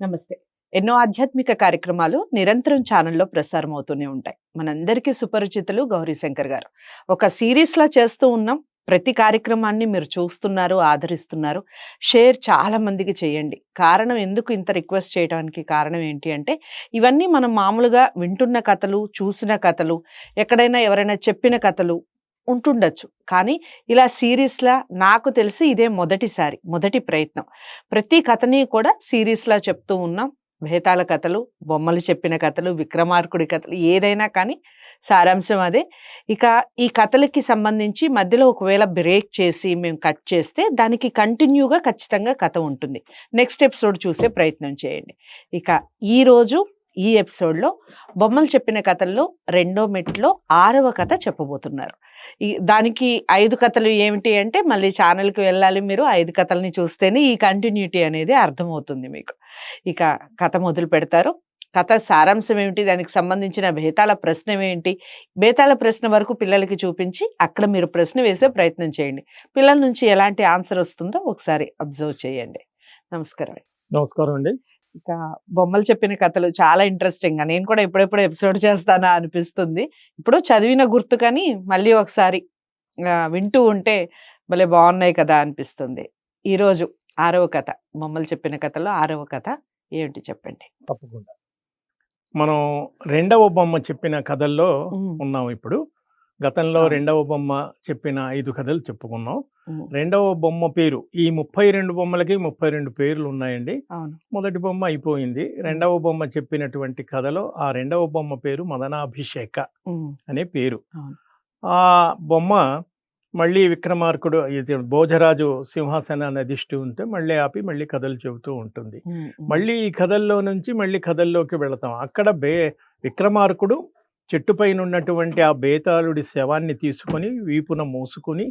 నమస్తే. ఎన్నో ఆధ్యాత్మిక కార్యక్రమాలు నిరంతరం ఛానల్లో ప్రసారం అవుతూనే ఉంటాయి. మనందరికీ సుపరిచితులు గౌరీ శంకర్ గారు. ఒక సిరీస్ లా చేస్తూ ఉన్నాం. ప్రతి కార్యక్రమాన్ని మీరు చూస్తున్నారు ఆదరిస్తున్నారు. షేర్ చాలా మందికి చేయండి. కారణం ఎందుకు ఇంత రిక్వెస్ట్ చేయడానికి కారణం ఏంటి అంటే ఇవన్నీ మనం మామూలుగా వింటున్న కథలు చూసిన కథలు ఎక్కడైనా ఎవరైనా చెప్పిన కథలు ఉంటుండొచ్చు. కానీ ఇలా సిరీస్లా నాకు తెలిసి ఇదే మొదటిసారి మొదటి ప్రయత్నం. ప్రతి కథని కూడా సిరీస్లా చెప్తూ ఉన్నాం. భేతాల కథలు బొమ్మలు చెప్పిన కథలు విక్రమార్కుడి కథలు ఏదైనా కానీ సారాంశం అదే. ఇక ఈ కథలకి సంబంధించి మధ్యలో ఒకవేళ బ్రేక్ చేసి మేము కట్ చేస్తే దానికి కంటిన్యూగా ఖచ్చితంగా కథ ఉంటుంది. నెక్స్ట్ ఎపిసోడ్ చూసే ప్రయత్నం చేయండి. ఇక ఈరోజు ఈ ఎపిసోడ్లో బొమ్మలు చెప్పిన కథల్లో రెండో మెట్లో ఆరవ కథ చెప్పబోతున్నారు. ఈ దానికి ఐదు కథలు ఏమిటి అంటే మళ్ళీ ఛానల్కి వెళ్ళాలి మీరు. ఐదు కథల్ని చూస్తేనే ఈ కంటిన్యూటీ అనేది అర్థమవుతుంది మీకు. ఇక కథ మొదలు పెడతారు. కథ సారాంశం ఏమిటి? దానికి సంబంధించిన బేతాళ ప్రశ్న ఏంటి బేతాళ ప్రశ్న వరకు పిల్లలకి చూపించి అక్కడ మీరు ప్రశ్న వేసే ప్రయత్నం చేయండి. పిల్లల నుంచి ఎలాంటి ఆన్సర్ వస్తుందో ఒకసారి అబ్జర్వ్ చేయండి. నమస్కారం నమస్కారం అండి. ఇక బొమ్మలు చెప్పిన కథలు చాలా ఇంట్రెస్టింగ్గా నేను కూడా ఎప్పుడెప్పుడు ఎపిసోడ్ చేస్తానా అనిపిస్తుంది. ఇప్పుడు చదివిన గుర్తు కానీ మళ్ళీ ఒకసారి వింటూ ఉంటే భలే బాగున్నాయి కదా అనిపిస్తుంది. ఈ రోజు ఆరవ కథ బొమ్మలు చెప్పిన కథలో ఆరవ కథ ఏమిటి చెప్పండి? తప్పకుండా. మనం రెండవ బొమ్మ చెప్పిన కథల్లో ఉన్నాం ఇప్పుడు. గతంలో. రెండవ బొమ్మ చెప్పిన ఐదు కథలు చెప్పుకున్నాం. రెండవ బొమ్మ పేరు ఈ ముప్పై రెండు బొమ్మలకి ముప్పై రెండు పేర్లు ఉన్నాయండి. మొదటి బొమ్మ అయిపోయింది. రెండవ బొమ్మ చెప్పినటువంటి కథలో ఆ రెండవ బొమ్మ పేరు మదనాభిషేక అనే పేరు. ఆ బొమ్మ మళ్ళీ విక్రమార్కుడు ఇది భోజరాజు సింహాసనాన్ని అధిష్టి ఉంటే మళ్ళీ ఆపి మళ్ళీ కథలు చెబుతూ ఉంటుంది. మళ్ళీ ఈ కథల్లో నుంచి మళ్ళీ కథల్లోకి వెళతాం. అక్కడ బే విక్రమార్కుడు చెట్టుపైన ఉన్నటువంటి ఆ బేతాళుడి శవాన్ని తీసుకొని వీపున మోసుకుని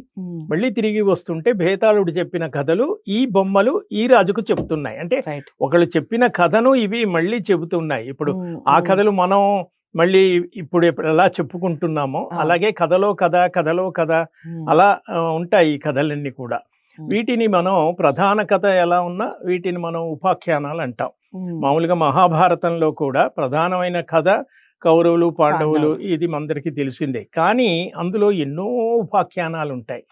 మళ్ళీ తిరిగి వస్తుంటే బేతాళుడు చెప్పిన కథలు ఈ బొమ్మలు ఈ రాజుకు చెప్తున్నాయి. అంటే ఒకళ్ళు చెప్పిన కథను ఇవి మళ్ళీ చెబుతున్నాయి. ఇప్పుడు ఆ కథలు మనం మళ్ళీ ఇప్పుడు ఎలా చెప్పుకుంటున్నామో. అలాగే కథలో కథ కథలో కథ అలా ఉంటాయి ఈ కథలన్నీ కూడా. వీటిని మనం ప్రధాన కథ ఎలా ఉన్నా వీటిని మనం ఉపాఖ్యానాలు అంటాం. మామూలుగా మహాభారతంలో కూడా ప్రధానమైన కథ కౌరవులు పాండవులు. ఇది మనందరికీ తెలిసిందే. కానీ అందులో ఎన్నో ఉపాఖ్యానాలు ఉంటాయి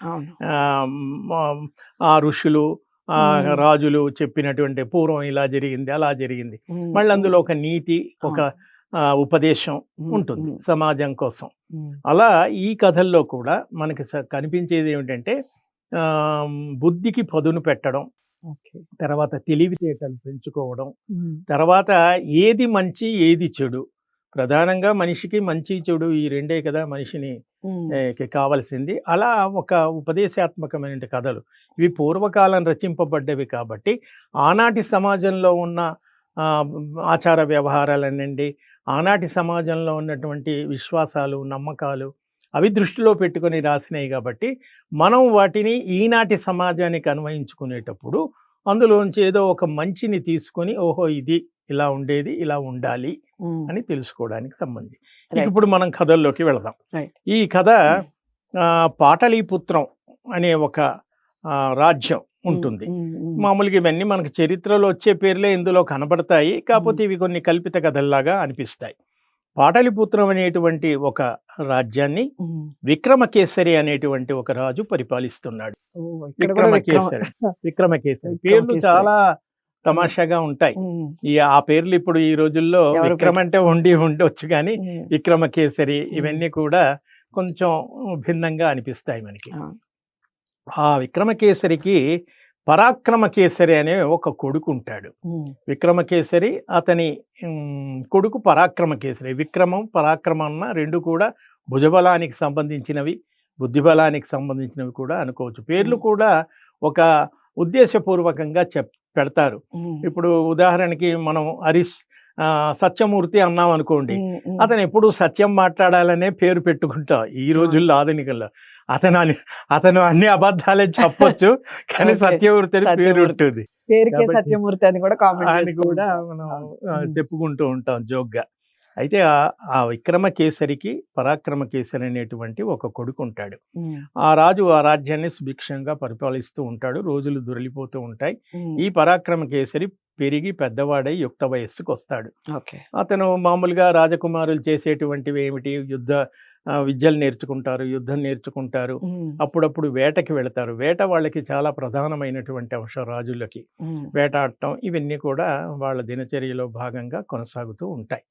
ఆ, ఋషులు. రాజులు చెప్పినటువంటి పూర్వం ఇలా జరిగింది అలా జరిగింది. మళ్ళీ అందులో ఒక నీతి ఒక ఉపదేశం ఉంటుంది సమాజం కోసం. అలా ఈ కథల్లో కూడా మనకి కనిపించేది ఏమిటంటే బుద్ధికి పదును పెట్టడం తర్వాత తెలివితేటలు పెంచుకోవడం తర్వాత ఏది మంచి ఏది చెడు. ప్రధానంగా మనిషికి మంచి చెడు ఈ రెండే కదా మనిషిని కావలసింది. అలా ఒక ఉపదేశాత్మకమైన కథలు. ఇవి పూర్వకాలం రచింపబడ్డవి కాబట్టి ఆనాటి సమాజంలో ఉన్న ఆచార వ్యవహారాలనండి ఆనాటి సమాజంలో ఉన్నటువంటి విశ్వాసాలు నమ్మకాలు అవి దృష్టిలో పెట్టుకొని రాసినాయి కాబట్టి మనం వాటిని ఈనాటి సమాజానికి అన్వయించుకునేటప్పుడు అందులోంచి ఏదో ఒక మంచిని తీసుకొని ఓహో ఇది ఇలా ఉండేది ఇలా ఉండాలి అని తెలుసుకోవడానికి సంబంధించి. ఇప్పుడు మనం కథల్లోకి వెళదాం. ఈ కథ పాటలీపుత్రం అనే ఒక రాజ్యం ఉంటుంది. మామూలుగా ఇవన్నీ మనకు చరిత్రలో వచ్చే పేర్లే ఇందులో కనబడతాయి. కాకపోతే ఇవి కొన్ని కల్పిత కథల్లాగా అనిపిస్తాయి. పాటలీపుత్రం అనేటువంటి ఒక రాజ్యాన్ని. విక్రమకేసరి అనేటువంటి ఒక రాజు పరిపాలిస్తున్నాడు. విక్రమకేసరి. విక్రమకేసరి. పేర్లు. చాలా తమాషాగా ఉంటాయి. ఈ ఆ పేర్లు ఇప్పుడు ఈ రోజుల్లో విక్రమ్ అంటే ఉండి ఉండొచ్చు కానీ ఉమ్, విక్రమకేసరి ఇవన్నీ కూడా కొంచెం భిన్నంగా అనిపిస్తాయి మనకి. ఆ, విక్రమకేసరికి పరాక్రమకేసరి అనే ఒక కొడుకు ఉంటాడు. విక్రమకేసరి అతని కొడుకు పరాక్రమకేసరి. విక్రమం పరాక్రమం అన్న రెండు కూడా భుజబలానికి సంబంధించినవి బుద్ధిబలానికి సంబంధించినవి కూడా అనుకోవచ్చు. పేర్లు. కూడా ఒక ఉద్దేశపూర్వకంగా చెప్ పెడతారు. ఇప్పుడు ఉదాహరణకి మనం హరీష్ ఆ, సత్యమూర్తి అన్నాం అనుకోండి. అతను ఎప్పుడు సత్యం మాట్లాడాలనే పేరు పెట్టుకుంటాం ఈ రోజుల్లో ఆధునికల్లో అతను అని అతను అన్ని అబద్ధాలే చెప్పొచ్చు కానీ. సత్యమూర్తి అని పేరు. ఉంటుంది. పేరుకే సత్యమూర్తి అని కూడా కూడా మనం. చెప్పుకుంటూ ఉంటాం జోక్గా. అయితే ఆ- ఆ విక్రమకేసరికి పరాక్రమకేసరి అనేటువంటి ఒక కొడుకు ఉంటాడు. ఆ రాజు ఆ రాజ్యాన్ని సుభిక్షంగా పరిపాలిస్తూ ఉంటాడు. రోజులు దొరిలిపోతూ ఉంటాయి. ఈ పరాక్రమకేసరి పెరిగి పెద్దవాడై యుక్త వయస్సుకు వస్తాడు అతను మామూలుగా రాజకుమారులు చేసేటువంటివి ఏమిటి? యుద్ధ విద్యలు నేర్చుకుంటారు యుద్ధం నేర్చుకుంటారు. అప్పుడప్పుడు వేటకి వెళతారు. వేట వాళ్ళకి చాలా ప్రధానమైనటువంటి అంశం రాజులకి. వేటాడటం ఇవన్నీ కూడా వాళ్ళ దినచర్యలో భాగంగా కొనసాగుతూ ఉంటాయి.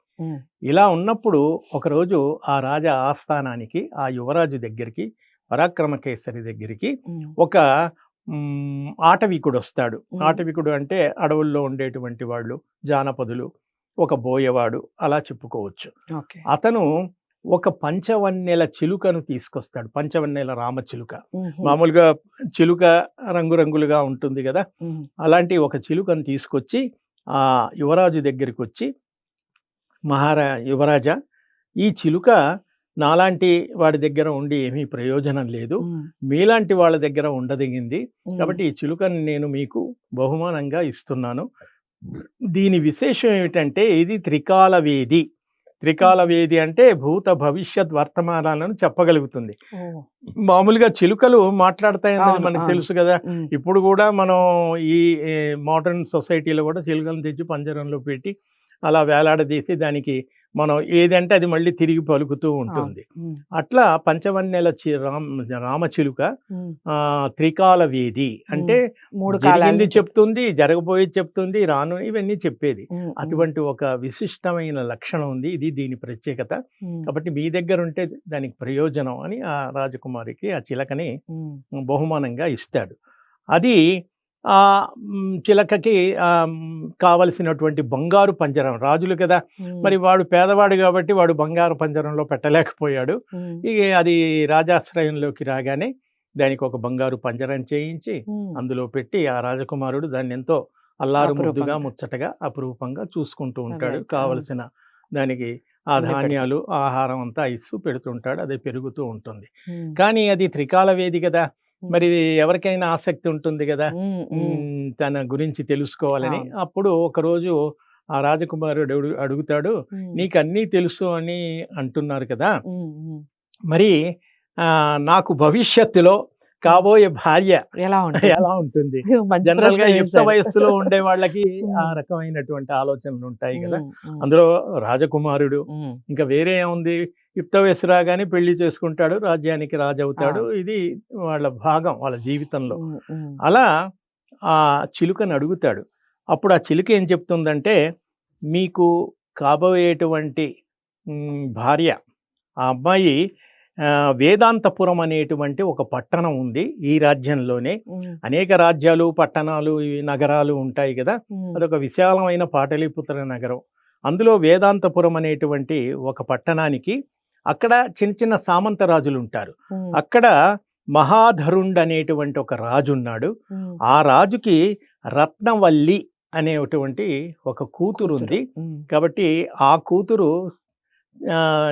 ఇలా ఉన్నప్పుడు ఒకరోజు ఆ రాజ ఆస్థానానికి ఆ యువరాజు దగ్గరికి పరాక్రమకేసరి దగ్గరికి ఉమ్, ఒక ఆటవికుడు వస్తాడు. ఆటవికుడు అంటే అడవుల్లో ఉండేటువంటి వాళ్ళు జానపదులు ఒక బోయవాడు అలా చెప్పుకోవచ్చు. అతను ఒక పంచవన్నెల చిలుకను తీసుకొస్తాడు. పంచవన్నెల రామ చిలుక. మామూలుగా చిలుక రంగురంగులుగా ఉంటుంది కదా. అలాంటి ఒక చిలుకను తీసుకొచ్చి ఆ యువరాజు దగ్గరికి వచ్చి మహారా యువరాజా ఈ చిలుక నాలాంటి వాడి దగ్గర ఉండి ఏమీ ప్రయోజనం లేదు. మీలాంటి వాళ్ళ దగ్గర ఉండదగింది. కాబట్టి ఈ చిలుకను నేను మీకు బహుమానంగా ఇస్తున్నాను. దీని విశేషం ఏమిటంటే ఇది త్రికాల వేది త్రికాల వేది అంటే భూత భవిష్యత్ వర్తమానాలను చెప్పగలుగుతుంది. మామూలుగా చిలుకలు మాట్లాడతాయన్నది అవును, మనకు. తెలుసు కదా. ఇప్పుడు కూడా మనం ఈ మోడర్న్ సొసైటీలో కూడా చిలుకలను తెచ్చి పంజరంలో పెట్టి అలా వేలాడదీసి దానికి మనం ఏదంటే అది మళ్ళీ తిరిగి పలుకుతూ ఉంటుంది. అట్లా పంచవన్నెల రామ రామచిలుక త్రికాల వేది అంటే మూడు జరిగింది చెప్తుంది జరగబోయేది చెప్తుంది రాను ఇవన్నీ చెప్పేది. అటువంటి ఒక విశిష్టమైన లక్షణం ఉంది ఇది దీని ప్రత్యేకత. కాబట్టి మీ దగ్గర ఉంటే దానికి ప్రయోజనం అని ఆ రాజకుమారికి ఆ చిలకని బహుమానంగా ఇస్తాడు. అది చిలకకి కావలసినటువంటి బంగారు పంజరం. రాజులు కదా మరి వాడు పేదవాడు కాబట్టి వాడు బంగారు పంజరంలో పెట్టలేకపోయాడు. ఇక అది రాజాశ్రయంలోకి రాగానే దానికి ఒక బంగారు పంజరం చేయించి అందులో పెట్టి ఆ రాజకుమారుడు దాన్ని ఎంతో అల్లారు ముద్దుగా. ముచ్చటగా అపురూపంగా చూసుకుంటూ ఉంటాడు. కావలసిన దానికి ఆ ధాన్యాలు ఆహారం అంతా ఇస్తూ పెడుతుంటాడు అది పెరుగుతూ ఉంటుంది. కానీ అది త్రికాల వేది కదా మరి ఎవరికైనా ఆసక్తి ఉంటుంది కదా! తన గురించి తెలుసుకోవాలని. అప్పుడు ఒకరోజు ఆ రాజకుమారుడు అడుగు- అడుగుతాడు నీకు అన్నీ తెలుసు అని అంటున్నారు కదా. మరి ఆ, నాకు భవిష్యత్తులో కాబోయే భార్య ఎలా ఉంటుంది? ఎలా ఉంటుంది? జనరల్గా యుక్త. వయస్సులో ఉండే వాళ్ళకి ఆ. రకమైనటువంటి ఆలోచనలు ఉంటాయి కదా. అందులో రాజకుమారుడు ఇంకా వేరే ఏముంది? యుక్త వయస్సు రాగానే పెళ్ళి చేసుకుంటాడు రాజ్యానికి రాజు అవుతాడు ఇది వాళ్ళ భాగం వాళ్ళ జీవితంలో. అలా ఆ చిలుకని అడుగుతాడు. అప్పుడు ఆ చిలుక ఏం చెప్తుందంటే మీకు కాబోయేటువంటి భార్య ఆ అమ్మాయి వేదాంతపురం అనేటువంటి ఒక పట్టణం ఉంది ఈ రాజ్యంలోనే. అనేక రాజ్యాలు పట్టణాలు నగరాలు ఉంటాయి కదా. అదొక విశాలమైన పాటలీపుత్ర నగరం. అందులో వేదాంతపురం అనేటువంటి ఒక పట్టణానికి అక్కడ చిన్న చిన్న సామంత రాజులు ఉంటారు. అక్కడ మహాధరుండ్ అనేటువంటి ఒక రాజు ఉన్నాడు ఆ రాజుకి రత్నవల్లి అనేటువంటి ఒక కూతురు. ఉంది కాబట్టి ఆ కూతురు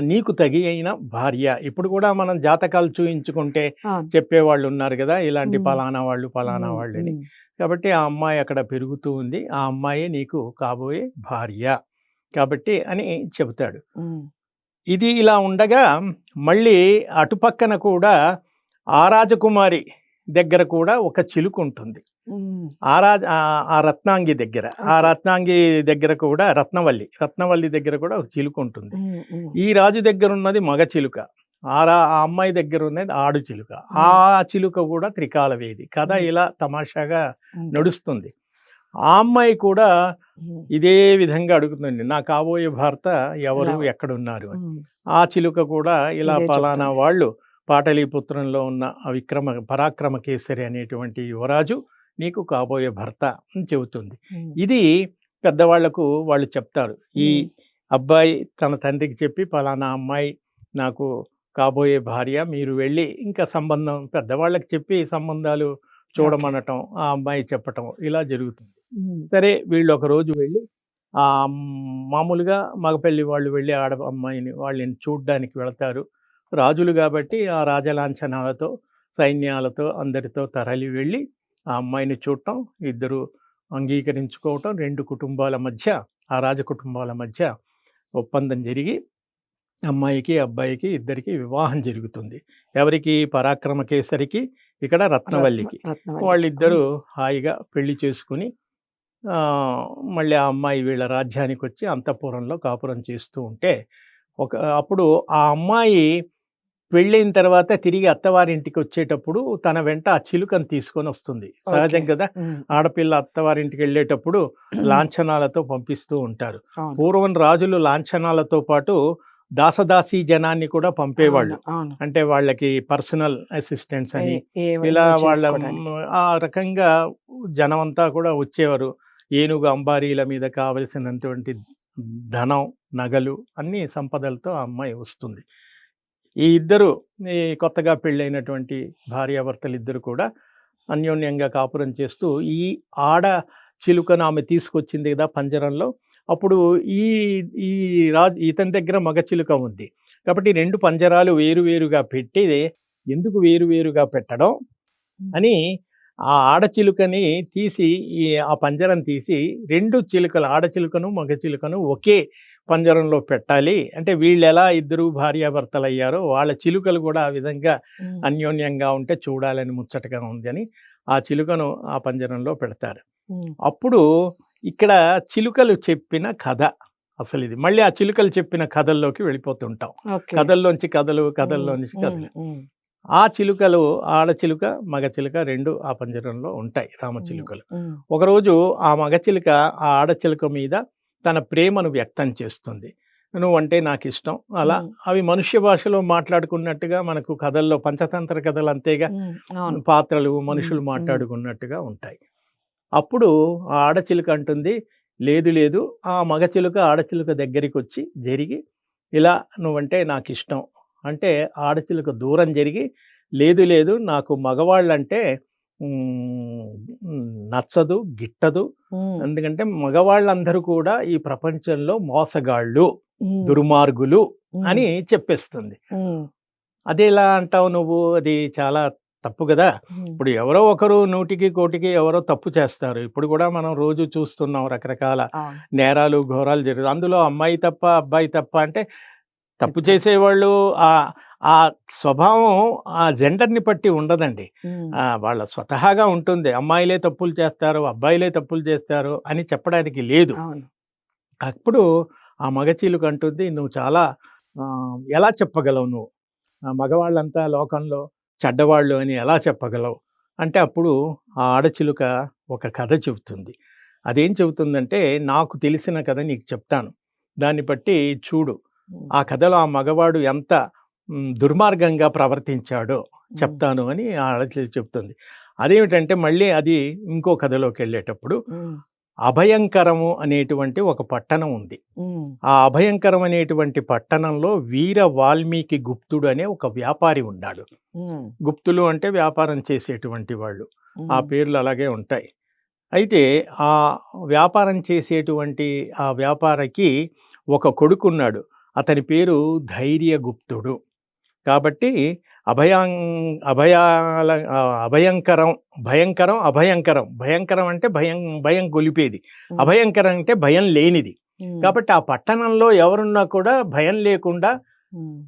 నీకు తగి అయిన భార్య. ఇప్పుడు కూడా మనం జాతకాలు చూయించుకుంటే. చెప్పేవాళ్ళు ఉన్నారు కదా ఇలాంటి. పలానా వాళ్ళు పలానా వాళ్ళని. ఉమ్, కాబట్టి ఆ అమ్మాయి అక్కడ పెరుగుతూ ఉంది. ఆ అమ్మాయి నీకు కాబోయే భార్య కాబట్టి అని చెబుతాడు. ఇది ఇలా ఉండగా మళ్ళీ అటుపక్కన కూడా ఆ రాజకుమారి దగ్గర కూడా ఒక చిలుక ఉంటుంది. ఆ రాజ ఆ- రత్నాంగి దగ్గర ఆ. రత్నాంగి దగ్గర కూడా రత్నవల్లి రత్నవల్లి దగ్గర కూడా ఒక చిలుక ఉంటుంది. ఈ రాజు దగ్గర ఉన్నది మగ చిలుక ఆ రా ఆ అమ్మాయి దగ్గర ఉన్నది ఆడు చిలుక. ఆ చిలుక కూడా త్రికాల వేది. కథ. ఇలా తమాషాగా నడుస్తుంది. ఆ అమ్మాయి కూడా ఇదే విధంగా అడుగుతుంది నా కాబోయే భర్త ఎవరు? ఎక్కడున్నారు అని. ఆ చిలుక కూడా ఇలా పలానా. వాళ్ళు పాటలీపుత్రంలో ఉన్న విక్రమ పరాక్రమ కేసరి అనేటువంటి యువరాజు నీకు కాబోయే భర్త అని చెబుతుంది. ఇది పెద్దవాళ్ళకు వాళ్ళు చెప్తారు. ఈ అబ్బాయి తన తండ్రికి చెప్పి పలానా అమ్మాయి నాకు కాబోయే భార్య మీరు వెళ్ళి ఇంకా సంబంధం పెద్దవాళ్ళకి చెప్పి సంబంధాలు చూడమనటం ఆ అమ్మాయి చెప్పటం ఇలా జరుగుతుంది. సరే వీళ్ళు ఒక రోజు వెళ్ళి ఆ మామూలుగా మగపెళ్ళి వాళ్ళు వెళ్ళి ఆడ అమ్మాయిని వాళ్ళని చూడ్డానికి వెళతారు. రాజులు కాబట్టి ఆ రాజలాంఛనాలతో సైన్యాలతో అందరితో తరలి వెళ్ళి ఆ అమ్మాయిని చూడటం ఇద్దరు అంగీకరించుకోవటం రెండు కుటుంబాల మధ్య ఆ రాజ కుటుంబాల మధ్య ఒప్పందం జరిగి అమ్మాయికి అబ్బాయికి ఇద్దరికి వివాహం జరుగుతుంది. ఎవరికి పరాక్రమ కేసరికి ఇక్కడ రత్నవల్లికి. రత్నవల్లి. వాళ్ళిద్దరూ హాయిగా పెళ్ళి చేసుకుని మళ్ళీ ఆ అమ్మాయి వీళ్ళ రాజ్యానికి వచ్చి అంతఃపురంలో కాపురం చేస్తూ ఉంటే ఒక అప్పుడు ఆ అమ్మాయి పెళ్ళైన తర్వాత తిరిగి అత్తవారింటికి వచ్చేటప్పుడు తన వెంట ఆ చిలుకను తీసుకొని వస్తుంది. సహజం. కదా? ఆడపిల్ల అత్తవారింటికి వెళ్ళేటప్పుడు లాంఛనాలతో పంపిస్తూ ఉంటారు. పూర్వం రాజులు లాంఛనాలతో పాటు దాసదాసీ జనాన్ని కూడా పంపేవాళ్ళు. అంటే వాళ్ళకి పర్సనల్ అసిస్టెంట్స్ అని ఇలా వాళ్ళ ఆ రకంగా జనమంతా కూడా వచ్చేవారు. ఏనుగు అంబారీల మీద కావలసినటువంటి ధనం నగలు అన్ని సంపదలతో ఆ అమ్మాయి వస్తుంది. ఈ ఇద్దరు ఈ కొత్తగా పెళ్ళైనటువంటి భార్యాభర్తలు ఇద్దరు కూడా అన్యోన్యంగా కాపురం చేస్తూ ఈ ఆడ చిలుకను ఆమె తీసుకొచ్చింది కదా పంజరంలో. అప్పుడు ఈ ఈ రాజు ఇతని దగ్గర మగ చిలుక ఉంది. కాబట్టి రెండు పంజరాలు వేరువేరుగా పెట్టి ఎందుకు వేరువేరుగా పెట్టడం అని ఆ ఆడచిలుకని తీసి ఈ ఆ పంజరం తీసి రెండు చిలుకలు ఆడచిలుకను మగ చిలుకను ఒకే పంజరంలో పెట్టాలి. అంటే వీళ్ళు ఎలా ఇద్దరు భార్యాభర్తలు అయ్యారో వాళ్ళ చిలుకలు కూడా ఆ విధంగా అన్యోన్యంగా ఉంటే చూడాలని ముచ్చటగా ఉంది అని ఆ చిలుకను ఆ పంజరంలో పెడతారు. అప్పుడు ఇక్కడ చిలుకలు చెప్పిన కథ అసలు ఇది. మళ్ళీ ఆ చిలుకలు చెప్పిన కథల్లోకి వెళ్ళిపోతుంటాం. కథల్లోంచి కథలు కథల్లో ఉమ్, నుంచి ఉమ్, కథలు ఆ చిలుకలు ఆడ చిలుక మగ చిలుక రెండు ఆ పంజరంలో ఉంటాయి రామచిలుకలు ఉమ్, ఒకరోజు ఆ మగ చిలుక ఆ ఆడ చిలుక మీద తన ప్రేమను వ్యక్తం చేస్తుంది. నువ్వంటే నాకు ఇష్టం అలా అవి మనుష్య భాషలో మాట్లాడుకున్నట్టుగా మనకు కథల్లో పంచతంత్ర కథలు అంతేగా పాత్రలు మనుషులు. మాట్లాడుకున్నట్టుగా ఉంటాయి. అప్పుడు ఆ ఆడచిలుక అంటుంది లేదు లేదు. ఆ మగచిలుక ఆడచిలుక దగ్గరికి వచ్చి జరిగి ఇలా నువ్వంటే నాకు ఇష్టం అంటే ఆడచిలుక దూరం జరిగి లేదు లేదు నాకు మగవాళ్ళంటే నచ్చదు గిట్టదు. ఎందుకంటే మగవాళ్ళందరూ కూడా ఈ ప్రపంచంలో మోసగాళ్ళు దుర్మార్గులు అని చెప్పేస్తుంది. ఉమ్, అది ఎలా అంటావు నువ్వు? అది చాలా తప్పు కదా. ఇప్పుడు ఎవరో ఒకరు నూటికి కోటికి ఎవరో తప్పు చేస్తారు. ఇప్పుడు కూడా మనం రోజు చూస్తున్నాం రకరకాల. నేరాలు ఘోరాలు జరుగుతాయి. అందులో అమ్మాయి తప్ప అబ్బాయి తప్ప అంటే తప్పు. చేసేవాళ్ళు ఆ ఆ స్వభావం ఆ జెండర్ని బట్టి ఉండదండి. వాళ్ళ స్వతహాగా ఉంటుంది. అమ్మాయిలే తప్పులు చేస్తారు అబ్బాయిలే తప్పులు చేస్తారు అని చెప్పడానికి లేదు. అప్పుడు ఆ మగచీలుకు అంటుంది నువ్వు చాలా ఎలా చెప్పగలవు నువ్వు? ఆ మగవాళ్ళంతా లోకంలో చెడ్డవాళ్ళు అని ఎలా చెప్పగలవు? అంటే అప్పుడు ఆ ఆడచిలుక ఒక కథ చెబుతుంది. అదేం చెబుతుందంటే నాకు తెలిసిన కథ నీకు చెప్తాను. దాన్ని బట్టి చూడు. ఆ కథలో ఆ మగవాడు ఎంత దుర్మార్గంగా ప్రవర్తించాడో చెప్తాను అని ఆ ఆడచిలుక చెప్తుంది. అదేమిటంటే మళ్ళీ అది ఇంకో కథలోకి వెళ్ళేటప్పుడు అభయంకరము అనేటువంటి ఒక పట్టణం ఉంది. ఆ అభయంకరం అనేటువంటి పట్టణంలో వీర వాల్మీకి గుప్తుడు అనే ఒక వ్యాపారి ఉన్నాడు గుప్తులు అంటే వ్యాపారం చేసేటువంటి వాళ్ళు. ఆ పేర్లు అలాగే ఉంటాయి. అయితే ఆ వ్యాపారం చేసేటువంటి ఆ వ్యాపారికి ఒక కొడుకున్నాడు. అతని పేరు ధైర్యగుప్తుడు. కాబట్టి అభయం అభయాల అభయంకరం భయంకరం అభయంకరం. భయంకరం అంటే భయం భయం గొలిపేది. అభయంకరం అంటే భయం లేనిది. కాబట్టి ఆ పట్టణంలో ఎవరున్నా కూడా భయం లేకుండా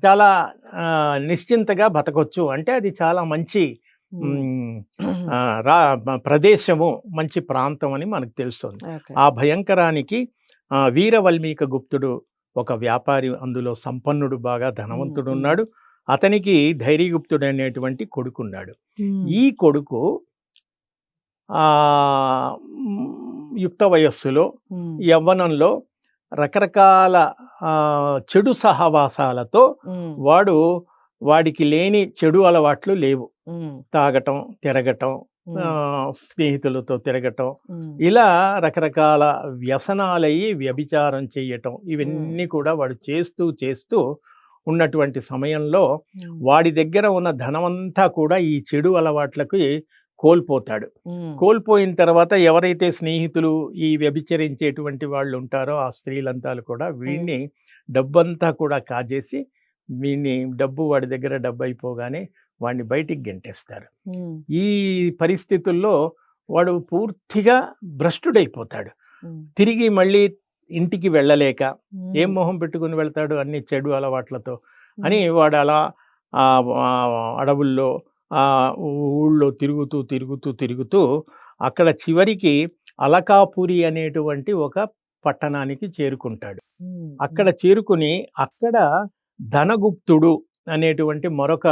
చాలా నిశ్చింతగా బతకొచ్చు. అంటే అది చాలా మంచి రా ప్రదేశము మంచి ప్రాంతం అని మనకు తెలుస్తుంది. ఆ భయంకరానికి వీరవల్మీక గుప్తుడు ఒక వ్యాపారి అందులో సంపన్నుడు బాగా ధనవంతుడు. ఉన్నాడు. అతనికి ధైర్యగుప్తుడు అనేటువంటి కొడుకున్నాడు ఈ కొడుకు యుక్త వయస్సులో యవ్వనంలో రకరకాల చెడు సహవాసాలతో వాడు వాడికి లేని చెడు అలవాట్లు లేవు. తాగటం తిరగటం స్నేహితులతో తిరగటం ఇలా రకరకాల వ్యసనాలయ్యి వ్యభిచారం చేయటం ఇవన్నీ కూడా వాడు చేస్తూ చేస్తూ ఉన్నటువంటి సమయంలో వాడి దగ్గర ఉన్న ధనమంతా కూడా ఈ చెడు అలవాట్లకి కోల్పోతాడు. కోల్పోయిన తర్వాత ఎవరైతే స్నేహితులు ఈ వ్యభిచరించేటువంటి వాళ్ళు ఉంటారో ఆ స్త్రీలంతా కూడా వీడిని డబ్బంతా కూడా కాజేసి వీడిని డబ్బు వాడి దగ్గర డబ్బు అయిపోగానే వాడిని బయటికి గెంటేస్తారు. ఈ పరిస్థితుల్లో వాడు పూర్తిగా భ్రష్టుడైపోతాడు. తిరిగి మళ్ళీ ఇంటికి వెళ్ళలేక ఏం మొహం పెట్టుకుని వెళ్తాడు అన్ని చెడు అలవాట్లతో అని వాడు అలా అడవుల్లో ఆ ఊళ్ళో తిరుగుతూ తిరుగుతూ తిరుగుతూ అక్కడ చివరికి అలకాపురి అనేటువంటి ఒక పట్టణానికి చేరుకుంటాడు. అక్కడ చేరుకుని అక్కడ ధనగుప్తుడు అనేటువంటి మరొక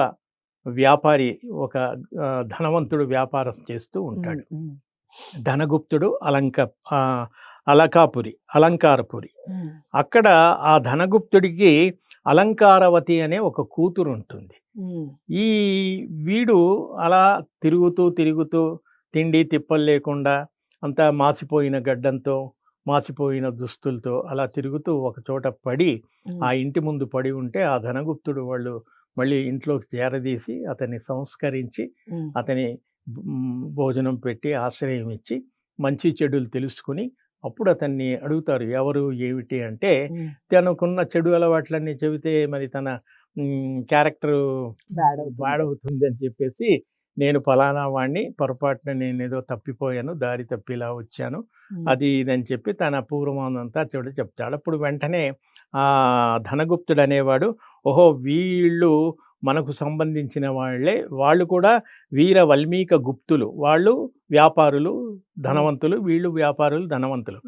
వ్యాపారి ఒక ధనవంతుడు వ్యాపారం చేస్తూ ఉంటాడు. ధనగుప్తుడు అలంక అలకాపురి అలంకారపురి. అక్కడ ఆ ధనగుప్తుడికి అలంకారవతి అనే ఒక కూతురు ఉంటుంది ఈ వీడు అలా తిరుగుతూ తిరుగుతూ తిండి తిప్పలు లేకుండా అంతా మాసిపోయిన గడ్డంతో మాసిపోయిన దుస్తులతో అలా తిరుగుతూ ఒక చోట పడి ఆ ఇంటి ముందు పడి ఉంటే ఆ ధనగుప్తుడు వాళ్ళు మళ్ళీ ఇంట్లోకి చేరదీసి అతన్ని సంస్కరించి అతని భోజనం పెట్టి ఆశ్రయం ఇచ్చి మంచి చెడులు తెలుసుకుని అప్పుడు అతన్ని అడుగుతారు ఎవరు ఏమిటి అంటే తనకున్న చెడు అలవాట్లన్నీ చెబితే మరి తన క్యారెక్టర్ అవుతుంది. పాడవుతుంది అని చెప్పేసి నేను ఫలానా వాడిని పొరపాటున నేను ఏదో తప్పిపోయాను దారి తప్పిలా వచ్చాను అది ఇదని చెప్పి తన పూర్వమానంతా చెడు చెప్తాడు. అప్పుడు వెంటనే ఆ ధనగుప్తుడు అనేవాడు ఓహో వీళ్ళు మనకు సంబంధించిన వాళ్ళే. వాళ్ళు కూడా వీర వల్మీక గుప్తులు. వాళ్ళు వ్యాపారులు ధనవంతులు. వీళ్ళు వ్యాపారులు ధనవంతులు.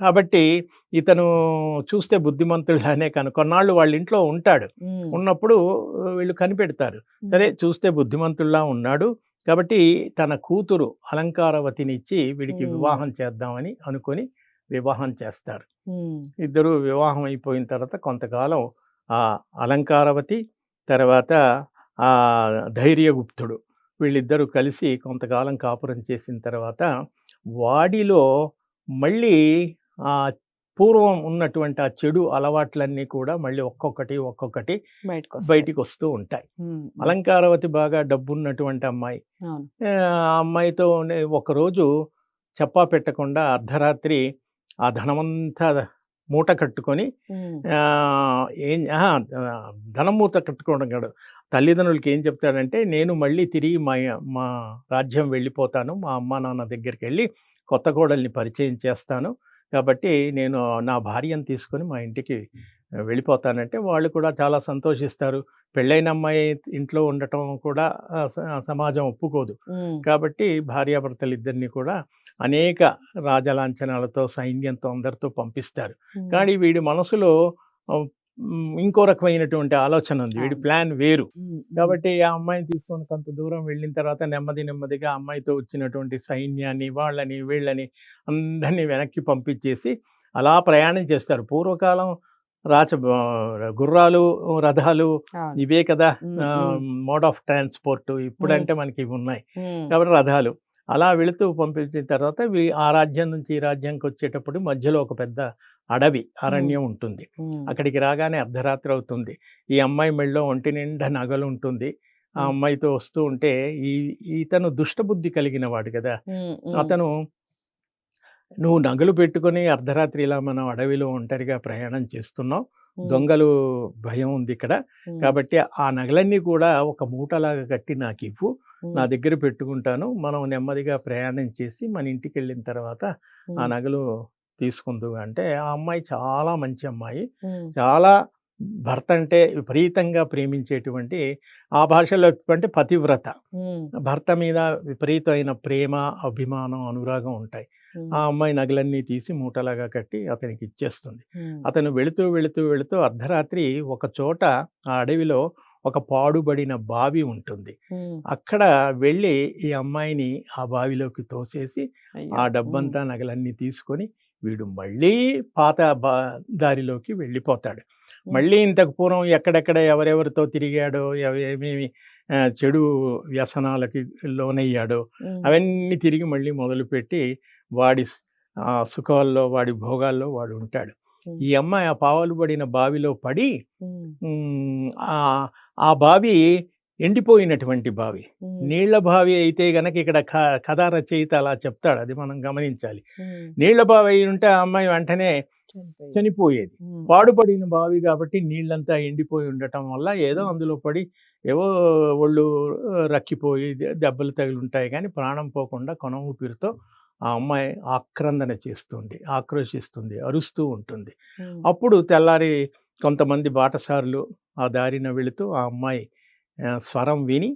కాబట్టి ఇతను చూస్తే బుద్ధిమంతుడుగానే కను కొన్నాళ్ళు వాళ్ళ ఇంట్లో ఉంటాడు. ఉన్నప్పుడు వీళ్ళు కనిపెడతారు. సరే చూస్తే బుద్ధిమంతుల్లా ఉన్నాడు. కాబట్టి తన కూతురు అలంకారవతినిచ్చి వీడికి. వివాహం చేద్దామని అనుకొని వివాహం చేస్తారు. ఇద్దరు వివాహం అయిపోయిన తర్వాత కొంతకాలం ఆ అలంకారవతి తర్వాత ఆ ధైర్యగుప్తుడు వీళ్ళిద్దరూ కలిసి కొంతకాలం కాపురం చేసిన తర్వాత వాడిలో మళ్ళీ ఆ పూర్వం ఉన్నటువంటి ఆ చెడు అలవాట్లన్నీ కూడా మళ్ళీ ఒక్కొక్కటి ఒక్కొక్కటి బయటకు వస్తూ ఉంటాయి. అలంకారవతి బాగా డబ్బున్నటువంటి అమ్మాయి. ఆ అమ్మాయితో ఒకరోజు చెప్పా పెట్టకుండా అర్ధరాత్రి ఆ ధనమంతా మూట కట్టుకొని ఏం ధనం మూట కట్టుకోవడం కాదు. తల్లిదండ్రులకి ఏం చెప్తాడంటే నేను మళ్ళీ తిరిగి మా మా రాజ్యం వెళ్ళిపోతాను. మా అమ్మ నాన్న దగ్గరికి వెళ్ళి కొత్త కోడల్ని పరిచయం చేస్తాను. కాబట్టి నేను నా భార్యను తీసుకొని మా ఇంటికి వెళ్ళిపోతానంటే వాళ్ళు కూడా చాలా సంతోషిస్తారు. పెళ్ళైన అమ్మాయి ఇంట్లో ఉండటం కూడా సమాజం ఒప్పుకోదు. కాబట్టి భార్యాభర్తలు ఇద్దరిని కూడా అనేక రాజలాంఛనాలతో సైన్యంతో అందరితో పంపిస్తారు. కానీ వీడి మనసులో ఇంకో రకమైనటువంటి ఆలోచన ఉంది. వీడి. ప్లాన్ వేరు. కాబట్టి ఆ అమ్మాయిని తీసుకొని కొంత దూరం వెళ్ళిన తర్వాత నెమ్మది నెమ్మదిగా అమ్మాయితో వచ్చినటువంటి సైన్యాన్ని వాళ్ళని వీళ్ళని అందరినీ వెనక్కి పంపించేసి అలా ప్రయాణం చేస్తారు. పూర్వకాలం రాచ గుర్రాలు రథాలు. ఇవే కదా. మోడ్ ఆఫ్ ట్రాన్స్పోర్ట్ ఇప్పుడంటే మనకి ఇవి ఉన్నాయి కాబట్టి రథాలు. అలా వెళుతూ పంపించిన తర్వాత ఆ రాజ్యం నుంచి ఈ రాజ్యానికి వచ్చేటప్పుడు మధ్యలో ఒక పెద్ద అడవి అరణ్యం ఉంటుంది. అక్కడికి రాగానే అర్ధరాత్రి అవుతుంది. ఈ అమ్మాయి మెళ్ళలో ఒంటి నిండా నగలు ఉంటుంది. ఆ. అమ్మాయితో వస్తూ ఉంటే ఈ ఇతను దుష్టబుద్ధి కలిగిన వాడు కదా అతను నువ్వు నగలు పెట్టుకొని అర్ధరాత్రి ఇలా మనం అడవిలో ఒంటరిగా ప్రయాణం చేస్తున్నావు. దొంగలు భయం ఉంది ఇక్కడ. కాబట్టి ఆ నగలన్నీ కూడా ఒక మూటలాగా కట్టి నాకు ఇవ్వు. నా దగ్గర పెట్టుకుంటాను. మనం నెమ్మదిగా ప్రయాణం చేసి మన ఇంటికి వెళ్ళిన తర్వాత ఆ నగలు తీసుకుందు అంటే ఆ అమ్మాయి చాలా మంచి అమ్మాయి. చాలా భర్త అంటే విపరీతంగా ప్రేమించేటువంటి ఆ భాషలో అంటే పతివ్రత. భర్త మీద విపరీతమైన ప్రేమ అభిమానం అనురాగం ఉంటాయి. ఆ అమ్మాయి నగలన్నీ తీసి మూటలాగా కట్టి అతనికి ఇచ్చేస్తుంది. అతను వెళుతూ వెళుతూ వెళుతూ అర్ధరాత్రి ఒక చోట ఆ అడవిలో ఒక పాడుబడిన బావి ఉంటుంది. అక్కడ వెళ్ళి ఈ అమ్మాయిని ఆ బావిలోకి తోసేసి ఆ డబ్బంతా నగలన్నీ తీసుకొని వీడు మళ్ళీ పాత బా దారిలోకి వెళ్ళిపోతాడు. మళ్ళీ ఇంతకు పూర్వం ఎక్కడెక్కడ ఎవరెవరితో తిరిగాడో ఏమేమి చెడు వ్యసనాలకి లోనయ్యాడో అవన్నీ తిరిగి మళ్ళీ మొదలుపెట్టి వాడి సుఖాల్లో వాడి భోగాల్లో వాడు ఉంటాడు. ఈ అమ్మాయి ఆ పావలు పడిన బావిలో పడి ఆ బావి ఎండిపోయినటువంటి బావి. నీళ్ళ బావి అయితే గనక ఇక్కడ కథా రచయిత అలా చెప్తాడు. అది మనం గమనించాలి. నీళ్ళ బావి అయి ఉంటే ఆ అమ్మాయి వెంటనే చనిపోయి. చనిపోయేది. పాడుపడిన బావి కాబట్టి నీళ్ళంతా ఎండిపోయి ఉండటం వల్ల ఏదో అందులో పడి ఏవో ఒళ్ళు రక్కిపోయి దెబ్బలు తగిలి ఉంటాయి కానీ ప్రాణం పోకుండా కొన ఊపిరితో ఆ అమ్మాయి ఆక్రందన చేస్తుంది ఆక్రోశిస్తుంది అరుస్తూ ఉంటుంది. అప్పుడు తెల్లారి కొంతమంది బాటసారులు ఆ దారిన వెళుతూ ఆ అమ్మాయి స్వరం విని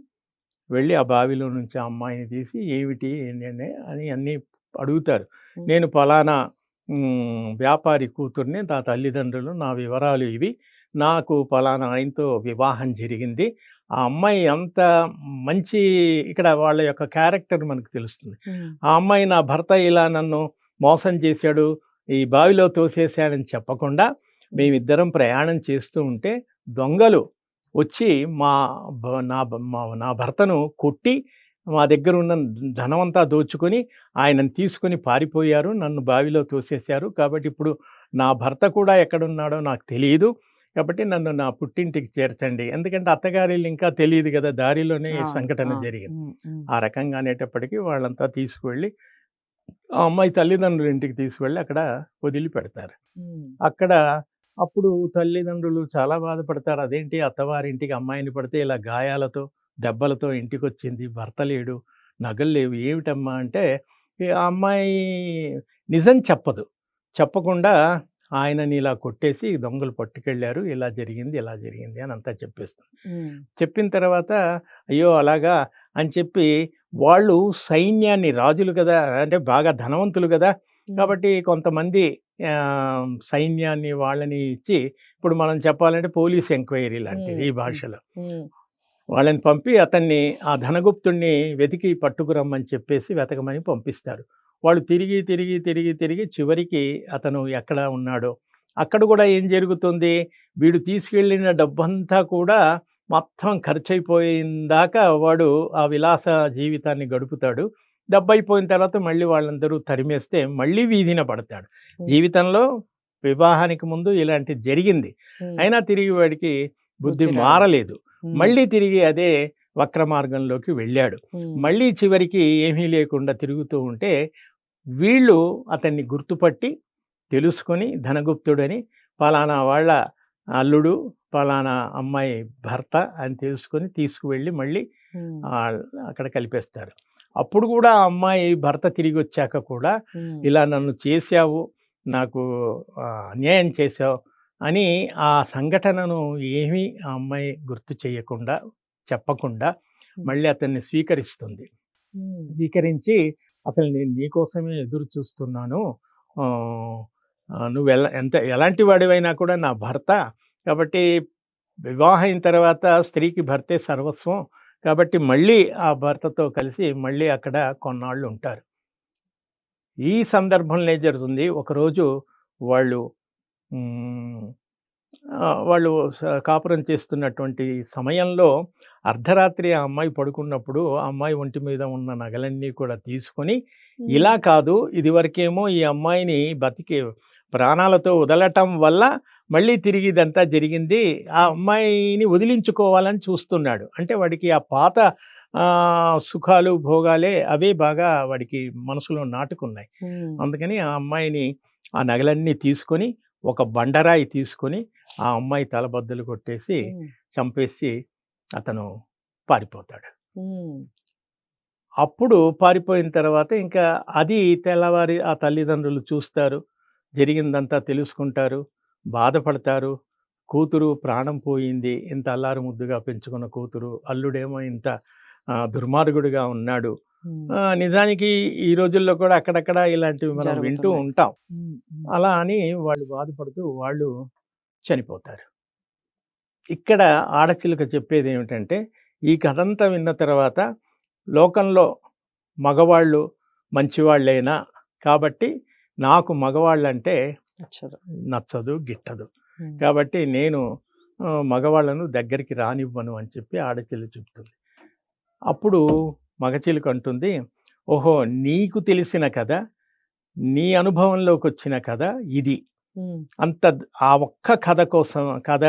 వెళ్ళి ఆ బావిలో నుంచి ఆ అమ్మాయిని తీసి ఏమిటి ఏంటి అని అన్నీ అడుగుతారు. నేను పలానా వ్యాపారి కూతుర్ని నా తల్లిదండ్రులు నా వివరాలు ఇవి. నాకు పలానా ఆయనతో వివాహం జరిగింది. ఆ అమ్మాయి అంత మంచి ఇక్కడ వాళ్ళ యొక్క క్యారెక్టర్ మనకు తెలుస్తుంది. ఆ అమ్మాయి నా భర్త ఇలా నన్ను మోసం చేశాడు ఈ బావిలో తోసేశాడని చెప్పకుండా మేమిద్దరం ప్రయాణం చేస్తూ ఉంటే దొంగలు వచ్చి మా నా నా భర్తను కొట్టి మా దగ్గర ఉన్న ధనమంతా దోచుకొని ఆయనను తీసుకొని పారిపోయారు. నన్ను బావిలో తోసేశారు. కాబట్టి ఇప్పుడు నా భర్త కూడా ఎక్కడున్నాడో నాకు తెలియదు కాబట్టి నన్ను నా పుట్టింటికి చేర్చండి. ఎందుకంటే అత్తగారి ఇంకా తెలియదు కదా దారిలోనే సంఘటన జరిగింది. ఆ రకంగా అనేటప్పటికీ వాళ్ళంతా తీసుకువెళ్ళి ఆ అమ్మాయి తల్లిదండ్రుల ఇంటికి తీసుకువెళ్ళి అక్కడ వదిలిపెడతారు. ఉమ్, అక్కడ అప్పుడు తల్లిదండ్రులు చాలా బాధపడతారు. అదేంటి అత్తవారింటికి అమ్మాయిని పడితే ఇలా గాయాలతో దెబ్బలతో ఇంటికి వచ్చింది భర్త లేడు నగలు లేవు ఏమిటమ్మా? అంటే ఆ అమ్మాయి నిజం చెప్పదు. చెప్పకుండా ఆయనని ఇలా కొట్టేసి దొంగలు పట్టుకెళ్ళారు ఇలా జరిగింది ఇలా జరిగింది అని అంతా చెప్పేస్తుంది. చెప్పిన తర్వాత అయ్యో అలాగా అని చెప్పి వాళ్ళు సైన్యాన్ని రాజులు కదా అంటే బాగా ధనవంతులు కదా కాబట్టి కొంతమంది సైన్యాన్ని వాళ్ళని ఇచ్చి ఇప్పుడు మనం చెప్పాలంటే పోలీస్ ఎంక్వైరీ లాంటిది ఈ. భాషలో. వాళ్ళని పంపి అతన్ని ఆ ధనగుప్తుణ్ణి వెతికి పట్టుకురమ్మని చెప్పేసి వెతకమని పంపిస్తారు. వాళ్ళు తిరిగి తిరిగి తిరిగి తిరిగి చివరికి అతను ఎక్కడ ఉన్నాడో అక్కడ కూడా ఏం జరుగుతుంది? వీడు తీసుకెళ్ళిన డబ్బంతా కూడా మొత్తం ఖర్చు అయిపోయిందాకా వాడు ఆ విలాస జీవితాన్ని గడుపుతాడు. డబ్బు అయిపోయిన తర్వాత మళ్ళీ వాళ్ళందరూ తరిమేస్తే మళ్ళీ వీధిన పడతాడు. జీవితంలో వివాహానికి ముందు ఇలాంటి జరిగింది. అయినా తిరిగి వాడికి బుద్ధి. మారలేదు. మళ్ళీ తిరిగి అదే వక్ర మార్గంలోకి వెళ్ళాడు. మళ్ళీ చివరికి ఏమీ లేకుండా తిరుగుతూ ఉంటే వీళ్ళు అతన్ని గుర్తుపట్టి తెలుసుకొని ధనగుప్తుడని పలానా వాళ్ళ అల్లుడు పలానా అమ్మాయి భర్త అని తెలుసుకొని తీసుకువెళ్ళి మళ్ళీ అక్కడ కలిపేస్తారు. అప్పుడు కూడా ఆ అమ్మాయి భర్త తిరిగి వచ్చాక కూడా ఇలా నన్ను చేశావు నాకు అన్యాయం చేశావు అని ఆ సంఘటనను ఏమీ ఆ అమ్మాయి గుర్తు చేయకుండా చెప్పకుండా మళ్ళీ అతన్ని స్వీకరిస్తుంది. స్వీకరించి అసలు నేను నీకోసమే ఎదురు చూస్తున్నాను. నువ్వు ఎలా ఎంత ఎలాంటి వాడివైనా కూడా నా భర్త కాబట్టి వివాహం అయిన తర్వాత స్త్రీకి భర్తే సర్వస్వం. కాబట్టి మళ్ళీ ఆ భర్తతో కలిసి మళ్ళీ అక్కడ కొన్నాళ్ళు ఉంటారు. ఈ సందర్భంలో ఏం జరుగుతుంది. ఒకరోజు వాళ్ళు వాళ్ళు కాపురం చేస్తున్నటువంటి సమయంలో అర్ధరాత్రి ఆ అమ్మాయి పడుకున్నప్పుడు ఆ అమ్మాయి ఒంటి మీద ఉన్న నగలన్నీ కూడా తీసుకొని ఇలా కాదు ఇదివరకేమో ఈ అమ్మాయిని బతికి ప్రాణాలతో వదలటం వల్ల మళ్ళీ తిరిగి ఇదంతా జరిగింది. ఆ అమ్మాయిని వదిలించుకోవాలని చూస్తున్నాడు. అంటే వాడికి ఆ పాత సుఖాలు భోగాలే అవే బాగా వాడికి మనసులో నాటుకున్నాయి. అందుకని ఆ అమ్మాయిని ఆ నగలన్నీ తీసుకొని ఒక బండరాయి తీసుకొని ఆ అమ్మాయి తలబద్దలు కొట్టేసి చంపేసి అతను పారిపోతాడు. అప్పుడు పారిపోయిన తర్వాత ఇంకా అది తెల్లవారి ఆ తల్లిదండ్రులు చూస్తారు. జరిగిందంతా తెలుసుకుంటారు. బాధపడతారు. కూతురు ప్రాణం పోయింది. ఇంత అల్లారు ముద్దుగా పెంచుకున్న కూతురు. అల్లుడేమో ఇంత దుర్మార్గుడిగా ఉన్నాడు. నిజానికి ఈ రోజుల్లో కూడా అక్కడక్కడ ఇలాంటివి మనం వింటూ. ఉంటాం. అలా అని వాళ్ళు బాధపడుతూ వాళ్ళు చనిపోతారు. ఇక్కడ ఆడచిలుక చెప్పేది ఏమిటంటే ఈ కథంతా విన్న తర్వాత లోకంలో మగవాళ్ళు మంచివాళ్ళేనా కాబట్టి నాకు మగవాళ్ళంటే నచ్చదు. నచ్చదు గిట్టదు. కాబట్టి నేను మగవాళ్ళను దగ్గరికి రానివ్వను అని చెప్పి ఆడచిలు చెప్తుంది. అప్పుడు మగచిలుక అంటుంది ఓహో నీకు తెలిసిన కథ నీ అనుభవంలోకి వచ్చిన కథ ఇది. అంత ఆ ఒక్క కథ కోసం కథ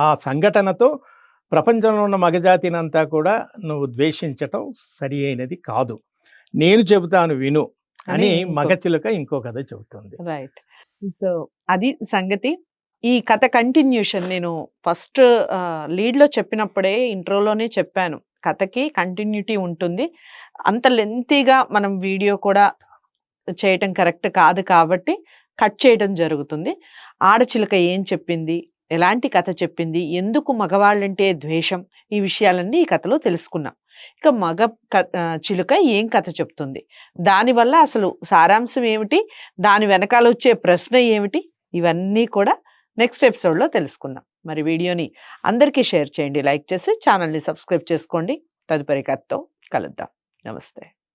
ఆ సంఘటనతో ప్రపంచంలో ఉన్న మగజాతిని అంతా కూడా నువ్వు ద్వేషించటం సరి అయినది కాదు. నేను చెబుతాను విను అని మగచిలుక ఇంకో కథ చెబుతుంది. రైట్. సో అది సంగతి. ఈ కథ కంటిన్యూషన్ నేను ఫస్ట్ లీడ్లో చెప్పినప్పుడే ఇంట్రోలోనే చెప్పాను. కథకి కంటిన్యూటీ ఉంటుంది. అంత లెంతీగా మనం వీడియో కూడా చేయటం కరెక్ట్ కాదు కాబట్టి కట్ చేయడం జరుగుతుంది. ఆడచిలుక ఏం చెప్పింది? ఎలాంటి కథ చెప్పింది? ఎందుకు మగవాళ్ళంటే ద్వేషం? ఈ విషయాలన్నీ ఈ కథలో తెలుసుకున్నాం. ఇక మగ చిలుక ఏం కథ చెప్తుంది? దానివల్ల అసలు సారాంశం ఏమిటి? దాని వెనకాల వచ్చే ప్రశ్న ఏమిటి? ఇవన్నీ కూడా నెక్స్ట్ ఎపిసోడ్లో తెలుసుకుందాం. మరి వీడియోని అందరికీ షేర్ చేయండి లైక్ చేసి ఛానల్ని సబ్స్క్రైబ్ చేసుకోండి. తదుపరి కథతో కలుద్దాం. నమస్తే.